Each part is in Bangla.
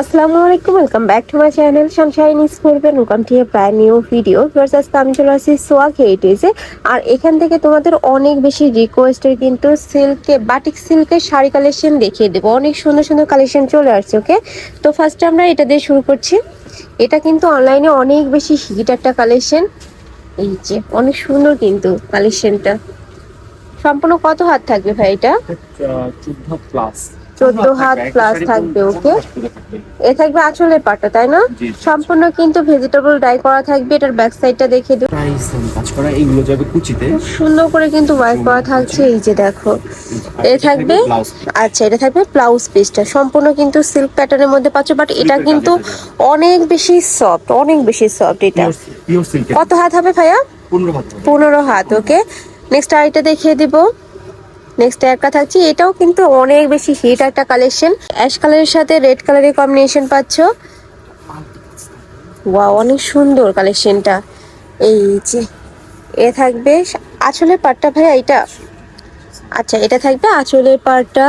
আসসালামু আলাইকুম welcome back to my channel sunshine ইস করবেন welcome to a brand new video আজকে আমি চলে আসছি সোয়া হেরিটেজে আর এখান থেকে তোমাদের অনেক বেশি রিকোয়েস্টের কিন্তু সিল্কে বাটিক সিল্কের শাড়ি কালেকশন দেখিয়ে দেবো। অনেক সুন্দর সুন্দর কালেকশন চলে আসছে ওকে তো ফার্স্টে আমরা এটা দিয়ে শুরু করছি। এটা কিন্তু অনলাইনে অনেক বেশি হিট একটা কালেকশন এই যে, অনেক সুন্দর কিন্তু কালেকশনটা সম্পূর্ণ কত হাত থাকবে ভাই এটা? প্লাস চোদ্দ হাত প্লাস থাকবে ওকে এ থাকবে আঁচলের পাটটা তাই না? সম্পূর্ণ কিন্তু ভেজিটেবল ডাই করা থাকবে এটার ব্যাক সাইডটা দেখে দিও। যাবে কুচিতে। খুব সুন্দর করে কিন্তু ওয়ার্ক করা থাকছে এই যে দেখো। এ থাকবে আচ্ছা এটা থাকবে ব্লাউজ পিসটা সম্পূর্ণ কিন্তু সিল্ক প্যাটার্নের মধ্যে পাচ্ছ বাট এটা কিন্তু অনেক বেশি সফট অনেক বেশি সফট এটা। কত হাত হবে ভাইয়া? পনেরো হাত হবে। পনেরো হাত ওকে নেক্সট আরেকটা দেখিয়ে দিব। নেক্সট একটা থাকছে এটাও কিন্তু অনেক বেশি হিট একটা কালেকশন অ্যাশ কালারের সাথে রেড কালারের কম্বিনেশন পাচ্ছ। ওয়া অনেক সুন্দর কালেকশনটা এই যে এ থাকবে আঁচলের পাটটা ভাইয়া এটা। আচ্ছা এটা থাকবে আঁচলের পাটটা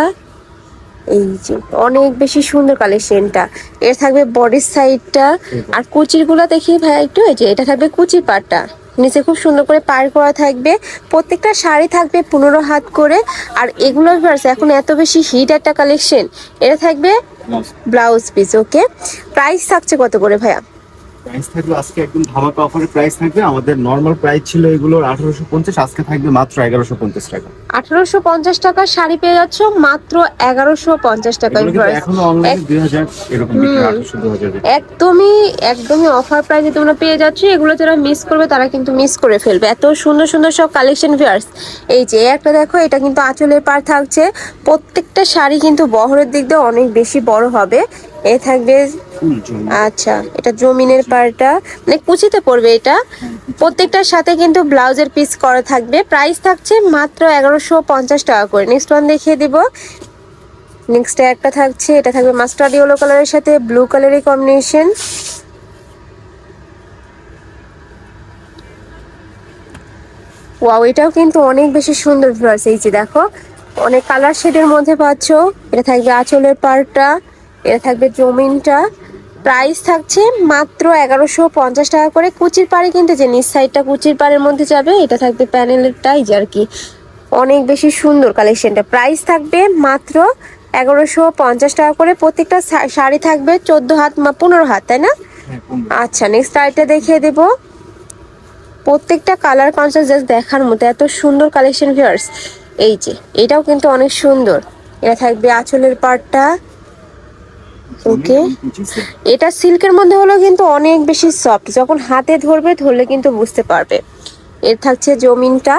এই যে অনেক বেশি সুন্দর কালেকশনটা এর থাকবে বডির সাইডটা আর কুচিরগুলা দেখি ভাইয়া একটু এই যে এটা থাকবে কুচির পাটটা নিচে খুব সুন্দর করে পার করা থাকবে। প্রত্যেকটা শাড়ি থাকবে পনেরো হাত করে। আর এগুলো এখন এত বেশি হিট একটা কালেকশন এটা থাকবে ব্লাউজ পিস ওকে প্রাইস থাকছে কত করে ভাইয়া? প্রাইস থাকবে আজকে একদম ধামাকা অফারে প্রাইস থাকবে। আমাদের নর্মাল প্রাইস ছিল এগুলোর আঠারোশো পঞ্চাশ আজকে থাকবে মাত্র এগারোশো পঞ্চাশ টাকা। আঠারোশো পঞ্চাশ টাকার শাড়ি পেয়ে যাচ্ছ মাত্র এগারোশো পঞ্চাশ টাকায় এগুলো এখনও অনলাইনে দুই হাজার এরকম একদমই একদমই অফার প্রাইসে তোমরা পেয়ে যাচ্ছ এগুলো যারা মিস করবে তারা কিন্তু মিস করে ফেলবে। এত সুন্দর সুন্দর সব কালেকশন ভিয়ার্স এই যে একটা দেখো এটা কিন্তু আঁচলের পার থাকছে। প্রত্যেকটা শাড়ি কিন্তু বহরের দিক দিয়ে অনেক বেশি বড় হবে। এ থাকবে আচ্ছা এটা জমিনের পারটা মানে কুচিতে পড়বে এটা। প্রত্যেকটার সাথে কিন্তু ব্লাউজের পিস করা থাকবে। প্রাইস থাকছে মাত্র এগারোশো পঞ্চাশ টাকা করে। নেক্সট ওয়ান দেখিয়ে দিব। নেক্সট একটা থাকছে। এটা থাকবে মাস্টার্ড ইয়েলো কালারের সাথে ব্লু কালারের কম্বিনেশন ওয়াও এটাও কিন্তু অনেক বেশি সুন্দর ভিউয়ার্স এই যে দেখো অনেক কালার শেডের মধ্যে পাচ্ছ। এটা থাকবে আঁচলের পার্টটা এটা থাকবে জমিনটা। প্রাইস থাকছে মাত্র এগারোশো পঞ্চাশ টাকা করে। কুচির পাড়ে কিন্তু যে নিচ সাইডটা কুচির পাড়ের মধ্যে যাবে এটা থাকবে প্যানেলেরটাই যে আর কি। অনেক বেশি সুন্দর কালেকশনটা প্রাইস থাকবে মাত্র এগারোশো পঞ্চাশ টাকা করে। প্রত্যেকটা শাড়ি থাকবে চোদ্দ হাত বা পনেরো হাত তাই না? হ্যাঁ, আচ্ছা নেক্সট আরেকটা দেখিয়ে দেব। প্রত্যেকটা কালার কনসেপ্ট জাস্ট দেখার মতো। এত সুন্দর কালেকশন ভিউয়ার্স এই যে এটাও কিন্তু অনেক সুন্দর। এটা থাকবে আঁচলের পার্টটা ওকে এটা সিল্কের মধ্যে হলো কিন্তু অনেক বেশি সফট যখন হাতে ধরবে ধরলে কিন্তু বুঝতে পারবে। এর থাকছে জমিনটা।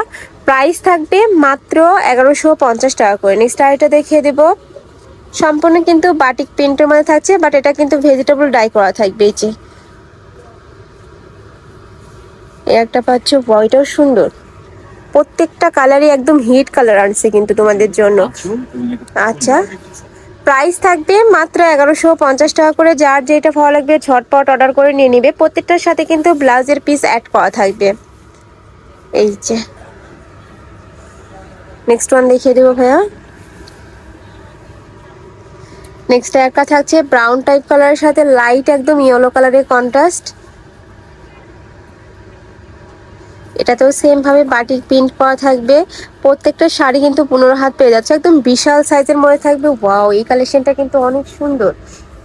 প্রাইস থাকবে মাত্র এগারোশো পঞ্চাশ টাকা করে। নেক্সট আরেকটা দেখিয়ে দেব। সম্পূর্ণ কিন্তু বাটিক প্রিন্টের মধ্যে থাকছে বাট এটা কিন্তু ভেজিটেবল ডাই করা থাকবে এই যে। একটা পাচ্ছ বয়টাও সুন্দর। প্রত্যেকটা কালারই একদম হিট কালার আনছে কিন্তু তোমাদের জন্য। আচ্ছা প্রাইস থাকবে মাত্র এগারোশো পঞ্চাশ টাকা করে। যার যেটা ভালো লাগবে ঝটপট অর্ডার করে নিয়ে নিবে। প্রত্যেকটার সাথে কিন্তু ব্লাউজের পিস অ্যাড করা থাকবে। এই যে। নেক্সট ওয়ান দেখিয়ে দেবো ভাইয়া। নেক্সট একটা থাকছে ব্রাউন টাইপ কালারের সাথে লাইট একদম ইয়েলো কালারের কন্ট্রাস্ট এটাতেও সেম ভাবে বাটিক প্রিন্ট করা থাকবে। প্রত্যেকটা শাড়ি কিন্তু পনেরো হাত পেয়ে যাচ্ছে, একদম বিশাল সাইজের মধ্যে থাকবে। ওয়াও এই কালেকশনটা কিন্তু অনেক সুন্দর।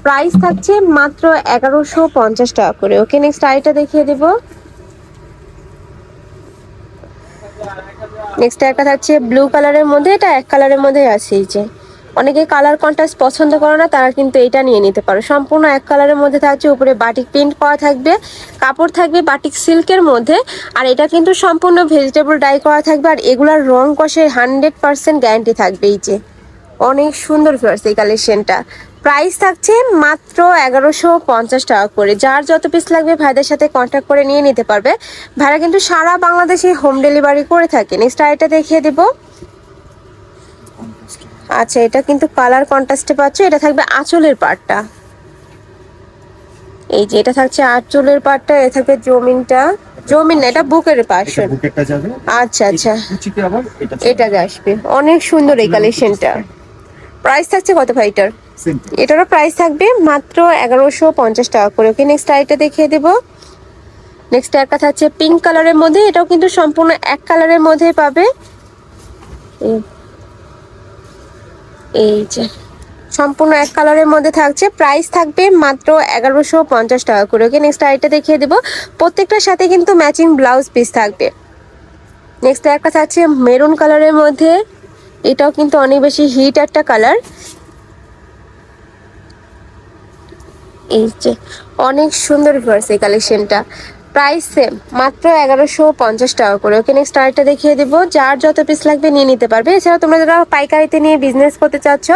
প্রাইস থাকছে মাত্র এগারোশো পঞ্চাশ টাকা করে। ওকে নেক্সট আইটা দেখিয়ে দেবো। নেক্সট একটা থাকছে ব্লু কালারের মধ্যে, এটা এক কালারের মধ্যে আছে এই যে। অনেকে কালার কন্ট্রাস্ট পছন্দ করে না, তারা কিন্তু এটা নিয়ে নিতে পারো। সম্পূর্ণ এক কালারের মধ্যে থাকছে, উপরে বাটিক প্রিন্ট করা থাকবে, কাপড় থাকবে বাটিক সিল্কের মধ্যে, আর এটা কিন্তু সম্পূর্ণ ভেজিটেবল ডাই করা থাকবে, আর এগুলার রং কষে হান্ড্রেড পার্সেন্ট গ্যারান্টি থাকবে এই যে। অনেক সুন্দর ফিয়ার্স এই কালেকশনটা প্রাইস থাকছে মাত্র এগারোশো পঞ্চাশ টাকা করে। যার যত পিস লাগবে ভাইদের সাথে কন্ট্যাক্ট করে নিয়ে নিতে পারবে। ভাইরা কিন্তু সারা বাংলাদেশে হোম ডেলিভারি করে থাকে। নেক্সট আরেকটা দেখিয়ে দেবো। আচ্ছা এটা কিন্তু কালার কন্ট্রাস্টে পাচ্ছ এটা থাকবে আঁচলের পার্টটা এই যে এটা থাকছে আঁচলের পার্টটা এটা থাকবে জমিনটা। জমিন না এটা বুকের যাবে। আচ্ছা আচ্ছা। এটা আসবে। অনেক সুন্দর এই কালেকশনটা প্রাইস থাকছে কত ভাইটার এটারও প্রাইস থাকবে মাত্র এগারোশো পঞ্চাশ টাকা করে। ওকে নেক্সট আইটা দেখিয়ে দেবো। নেক্সট একটা থাকছে পিঙ্ক কালারের মধ্যে এটাও কিন্তু সম্পূর্ণ এক কালারের মধ্যে পাবে। এই- যে। সম্পূর্ণ এক কালারের মধ্যে থাকছে। প্রাইস থাকবে মাত্র এগারোশো পঞ্চাশ টাকা করে। ওকে নেক্সট আইটা দেখিয়ে দেবো। প্রত্যেকটার সাথে কিন্তু ম্যাচিং ব্লাউজ পিস থাকবে। নেক্সট একটা থাকছে মেরুন কালারের মধ্যে। এটাও কিন্তু অনেক বেশি হিট একটা কালার এই যে, অনেক সুন্দর ভিউয়ার্স এই কালেকশনটা প্রাইস সেম মাত্র এগারোশো পঞ্চাশ টাকা করে। ওকে নেক্সট আরেকটা দেখিয়ে দেবো। যার যত পিস লাগবে নিয়ে নিতে পারবে। এছাড়া তোমরা যারা পাইকারিতে নিয়ে বিজনেস করতে চাচ্ছ,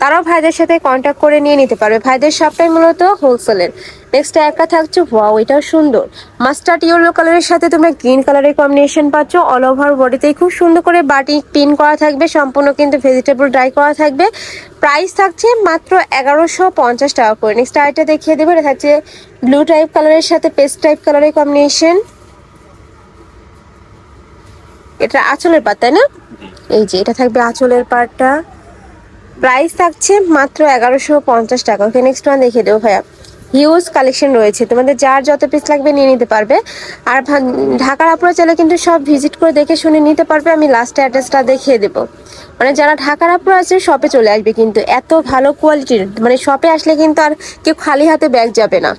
তারাও ভাইদের সাথে কন্ট্যাক্ট করে নিয়ে নিতে পারবে। ভাইদের সবটাই মূলত হোলসেলের নেক্সট একা থাকছে ওয়াও এটাও সুন্দর। মাস্টার্ড ইয়েলো কালারের সাথে তোমরা গ্রিন কালারের কম্বিনেশন পাচ্ছ। অল ওভার বডিতেই খুব সুন্দর করে বাটি পিন করা থাকবে, সম্পূর্ণ কিন্তু ভেজিটেবল ড্রাই করা থাকবে। প্রাইস থাকছে মাত্র এগারোশো পঞ্চাশ টাকা করে। নেক্সট আরেকটা দেখিয়ে দেবো, এটা থাকছে ব্লু টাইপ কালারের সাথে পেস্ট টাইপ কালারের কম্বিনেশন এটা আঁচলের পাত তাই না? এই যে, এটা থাকবে আঁচলের পাটটা প্রাইস থাকছে মাত্র এগারোশো পঞ্চাশ টাকা। ওকে নেক্সট ওয়ান দেখিয়ে দেবো ভাইয়া। হিউজ কালেকশন রয়েছে। তোমাদের যার যত পিস লাগবে নিয়ে নিতে পারবে। আর ঢাকার আপুরা চাইলে কিন্তু সব ভিজিট করে দেখে শুনে নিতে পারবে। আমি লাস্টে অ্যাড্রেসটা দেখিয়ে দেবো। মানে যারা ঢাকার আপুরা আছে শপে চলে আসবে কিন্তু। এত ভালো কোয়ালিটির মানে শপে আসলে কিন্তু আর কেউ খালি হাতে ব্যাগ যাবে না।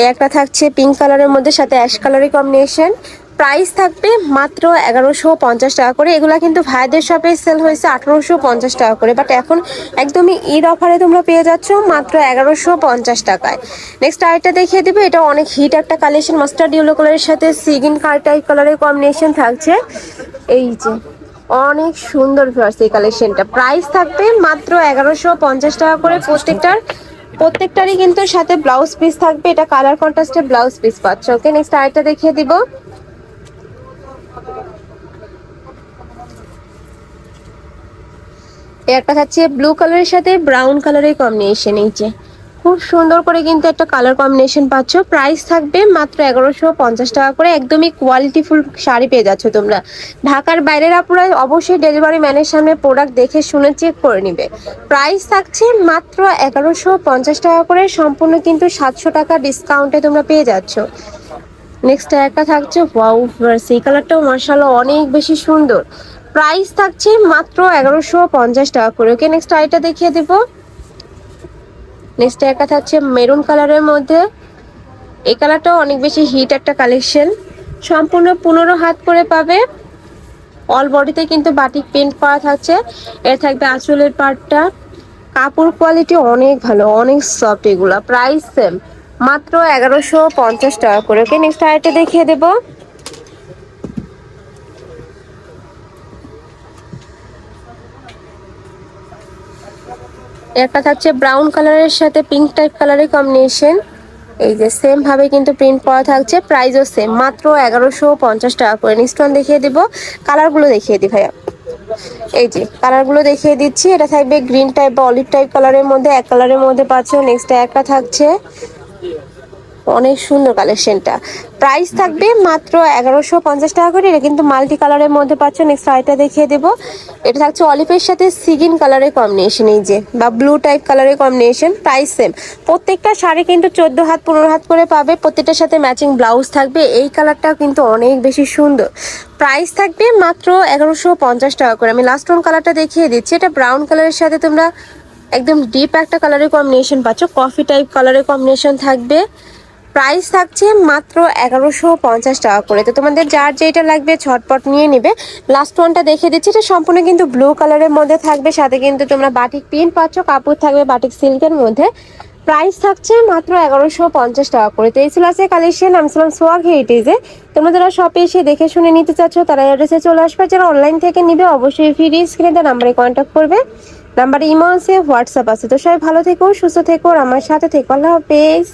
এই একটা থাকছে পিঙ্ক কালারের মধ্যে, সাথে অ্যাশ কালারের কম্বিনেশন প্রাইস থাকবে মাত্র এগারোশো পঞ্চাশ টাকা করে। এগুলো কিন্তু ভাইদের শপে সেল হয়েছে আঠারোশো পঞ্চাশ টাকা করে। বাট এখন একদমই ঈদ অফারে তোমরা পেয়ে যাচ্ছ মাত্র এগারোশো পঞ্চাশ টাকায়। নেক্সট আরেকটা দেখিয়ে দেবো এটা অনেক হিট একটা কালেকশন মাস্টার্ড ইয়েলো কালারের সাথে সিগিন কার টাইপ কালারের কম্বিনেশন থাকছে। এই যে অনেক সুন্দর ভিউয়ার্স এই কালেকশনটা প্রাইস থাকবে মাত্র এগারোশো পঞ্চাশ টাকা করে প্রত্যেকটার। প্রত্যেকটারই কিন্তু সাথে ব্লাউজ পিস থাকবে। এটা কালার কন্ট্রাস্টের ব্লাউজ পিস পাচ্ছ। ওকে নেক্সট আরেকটা দেখিয়ে দিব। একটা থাকছে ব্লু কালারের সাথে ব্রাউন কালারের কম্বিনেশন এই যে। খুব সুন্দর করে কিন্তু একটা কালার কম্বিনেশন পাচ্ছ। প্রাইস থাকবে মাত্র এগারোশো পঞ্চাশ টাকা করে। একদমই কোয়ালিটিফুল শাড়ি পেয়ে যাচ্ছ তোমরা। ঢাকার বাইরের আপুরা অবশ্যই ডেলিভারি ম্যানের সামনে প্রোডাক্ট দেখে শুনে চেক করে নিবে। প্রাইস থাকছে মাত্র এগারোশো পঞ্চাশ টাকা করে। সম্পূর্ণ কিন্তু সাতশো টাকা ডিসকাউন্টে তোমরা পেয়ে যাচ্ছ। নেক্সট একটা থাকছে ওয়াও সেই কালারটাও মার্শাল্লাহ অনেক বেশি সুন্দর। প্রাইস থাকছে মাত্র এগারোশো পঞ্চাশ টাকা করে। ওকে নেক্সট আইটা দেখিয়ে দেবো। নেক্সট একটা থাকছে মেরুন কালারের মধ্যে। এই কালারটাও অনেক বেশি হিট একটা কালেকশন সম্পূর্ণ পনেরো হাত করে পাবে। অল বডিতে কিন্তু বাটিক পেন্ট করা থাকছে। এর থাকবে আঁচলের পার্টটা কাপড় কোয়ালিটি অনেক ভালো, অনেক সফট এগুলা। প্রাইস সেম মাত্র এগারোশো পঞ্চাশ টাকা করে। ওকে নেক্সট আরেকটা দেখিয়ে দেবো। একটা থাকছে ব্রাউন কালারের সাথে পিঙ্ক টাইপ কালারের কম্বিনেশন এই যে সেম ভাবে কিন্তু প্রিন্ট করা থাকছে প্রাইসও সেম মাত্র এগারোশো পঞ্চাশ টাকা করে। নেক্সট ওয়ান দেখিয়ে দিব। কালারগুলো দেখিয়ে দিই ভাইয়া। এই যে কালারগুলো দেখিয়ে দিচ্ছি। এটা থাকবে গ্রিন টাইপ বা অলিভ টাইপ কালারের মধ্যে। এক কালারের মধ্যে পাচ্ছ। নেক্সট একটা থাকছে। অনেক সুন্দর কালেকশনটা। প্রাইস থাকবে মাত্র এগারোশো পঞ্চাশ টাকা করে। এটা কিন্তু মাল্টি কালারের মধ্যে পাচ্ছ। নেক্সট আইটা দেখিয়ে দেবো। এটা থাকছে অলিভের সাথে সিগিন কালারের কম্বিনেশন এই যে, বা ব্লু টাইপ কালারের কম্বিনেশন প্রাইস সেম প্রত্যেকটা শাড়ি কিন্তু চোদ্দ হাত, পনেরো হাত করে পাবে। প্রত্যেকটার সাথে ম্যাচিং ব্লাউজ থাকবে। এই কালারটাও কিন্তু অনেক বেশি সুন্দর। প্রাইস থাকবে মাত্র এগারোশো পঞ্চাশ টাকা করে। আমি লাস্ট ওয়ান কালারটা দেখিয়ে দিচ্ছি। এটা ব্রাউন কালারের সাথে তোমরা একদম ডিপ একটা কালারের কম্বিনেশন পাচ্ছ। কফি টাইপ কালারের কম্বিনেশন থাকবে। প্রাইস থাকছে মাত্র এগারোশো পঞ্চাশ টাকা করে। তো তোমাদের যার যেটা লাগবে ছটপট নিয়ে নিবে। লাস্ট ওয়ানটা দেখে দিচ্ছি, এটা সম্পূর্ণ কিন্তু ব্লু কালারের মধ্যে থাকবে। সাথে কিন্তু তোমরা বাটিক প্রিন্ট পাচ্ছ, কাপড় থাকবে বাটিক সিল্কের মধ্যে। প্রাইস থাকছে মাত্র এগারোশো পঞ্চাশ টাকা করে। তো এই ছিল আছে কালেকশন আমি ছিলাম সোয়াগ হেরিটেজে তোমরা যারা শপে এসে দেখে শুনে নিতে চাচ্ছ, তারা অ্যাড্রেসে চলে আসবে। যারা অনলাইন থেকে নিবে, অবশ্যই ফ্রি স্ক্রিনে তার নাম্বারে কন্ট্যাক্ট করবে। নাম্বারে ইমো আছে হোয়াটসঅ্যাপ আছে। তো সবাই ভালো থেকো, সুস্থ থেকো আমার সাথে থেকো। আল্লাহ হাফেজ।